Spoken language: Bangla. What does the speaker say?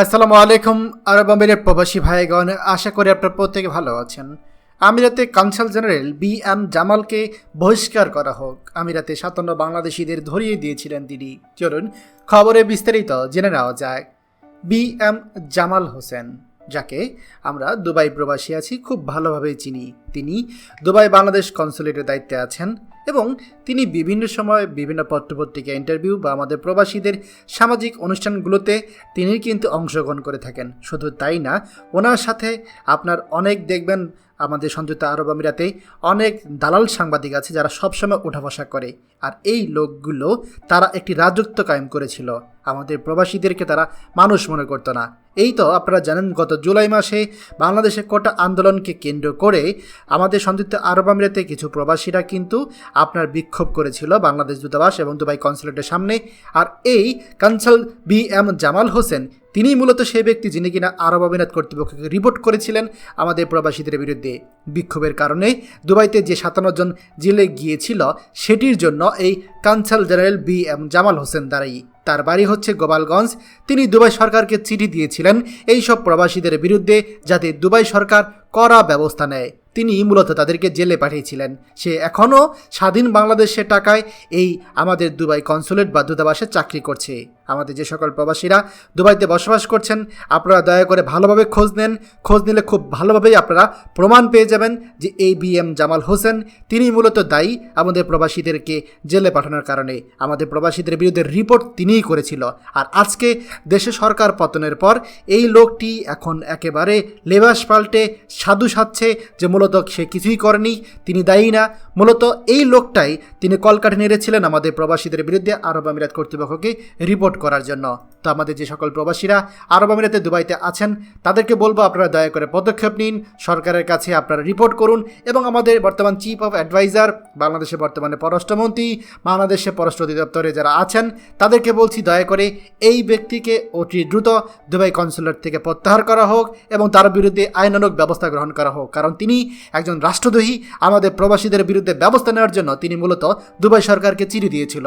আসসালামু আলাইকুম, আরব আমিরের প্রবাসী ভাইগণ। আশা করি আপনার প্রত্যেকে ভালো আছেন। আমিরাতে কাউন্সিল জেনারেল বি এম জামালকে বহিষ্কার করা হোক। আমিরাতে সাতান্ন বাংলাদেশিদের ধরিয়ে দিয়েছিলেন তিনি। চলুন, খবরে বিস্তারিত জেনে নেওয়া যায় বি এম জামাল হোসেন, যাকে আমরা দুবাই প্রবাসী আছি, খুব ভালোভাবে চিনি। তিনি দুবাই বাংলাদেশ কনসুলেটের দায়িত্বে আছেন এবং তিনি বিভিন্ন সময় বিভিন্ন পত্রপত্রিকা ইন্টারভিউ বা আমাদের প্রবাসীদের সামাজিক অনুষ্ঠানগুলোতে তিনি কিন্তু অংশগ্রহণ করে থাকেন। শুধু তাই না, ওনার সাথে আপনার অনেক দেখবেন আমাদের সংযুক্ত আরব আমিরাতে অনেক দালাল সাংবাদিক আছে যারা সবসময় উঠা বসা করে। আর এই লোকগুলো তারা একটি রাজত্ব কায়েম করেছিল। আমাদের প্রবাসীদেরকে তারা মানুষ মনে করতো না। এই তো আপনারা জানেন, গত জুলাই মাসে বাংলাদেশে কোটা আন্দোলনকে কেন্দ্র করে আমাদের সংযুক্ত আরব আমিরাতে কিছু প্রবাসীরা কিন্তু আপনার বিক্ষোভ করেছিল বাংলাদেশ দূতাবাস এবং দুবাই কনসুলেটের সামনে। আর এই consul B M Jamal Hossain তিনি মূলত সেই ব্যক্তি যিনি কিনা আরব আমিরাত কর্তৃপক্ষকে রিপোর্ট করেছিলেন আমাদের প্রবাসীদের বিরুদ্ধে। বিক্ষোভের কারণে দুবাইতে যে সাতান্ন জন জেলে গিয়েছিল, সেটির জন্য এই council general B M Jamal Hossain দাঁড়াই তার বাড়ি হচ্ছে গোপালগঞ্জ। তিনি দুবাই সরকারকে চিঠি দিয়েছিলেন এই সব প্রবাসীদের বিরুদ্ধে যাতে দুবাই সরকার কড়া ব্যবস্থা নেয়। তিনি মূলত তাদেরকে জেলে পাঠিয়েছিলেন। সে এখনও স্বাধীন বাংলাদেশের টাকায় এই আমাদের দুবাই কনসুলেট বা দূতাবাসে চাকরি করছে। আমাদের যে সকল প্রবাসীরা দুবাইতে বসবাস করছেন, আপনারা দয়া করে ভালোভাবে খোঁজ নেন। খোঁজ নিলে খুব ভালোভাবেই আপনারা প্রমাণ পেয়ে যাবেন যে এই বি এম জামাল হোসেন, তিনি মূলত দায়ী আমাদের প্রবাসীদেরকে জেলে পাঠানোর কারণে। আমাদের প্রবাসীদের বিরুদ্ধে রিপোর্ট তিনিই করেছিল। আর আজকে দেশে সরকার পতনের পর এই লোকটি এখন একেবারে লেবাস পাল্টে সাধু সাচ্ছে যে মূলত সে কিছুই করেনি, তিনি দায়ী না। মূলত এই লোকটাই তিনি কলকাঠি নেড়েছিলেন আমাদের প্রবাসীদের বিরুদ্ধে আরব আমিরাত কর্তৃপক্ষকে রিপোর্ট করার জন্য। তো আমাদের যে সকল প্রবাসীরা আরব আমিরাতে দুবাইতে আছেন, তাদেরকে বলব আপনারা দয়া করে পদক্ষেপ নিন, সরকারের কাছে আপনারা রিপোর্ট করুন এবং আমাদের বর্তমান চিফ অফ অ্যাডভাইজার বাংলাদেশের বর্তমানে পররাষ্ট্রমন্ত্রী, বাংলাদেশের পররাষ্ট্র অধিদপ্তরে যারা আছেন, তাদেরকে বলছি দয়া করে এই ব্যক্তিকে অতি দ্রুত দুবাই কনসুলেট থেকে প্রত্যাহার করা হোক এবং তার বিরুদ্ধে আইনানুক ব্যবস্থা গ্রহণ করা হোক। কারণ তিনি একজন রাষ্ট্রদ্রোহী, আমাদের প্রবাসীদের বিরুদ্ধে ব্যবস্থা নেওয়ার জন্য তিনি মূলত দুবাই সরকারকে চিঠি দিয়েছিল।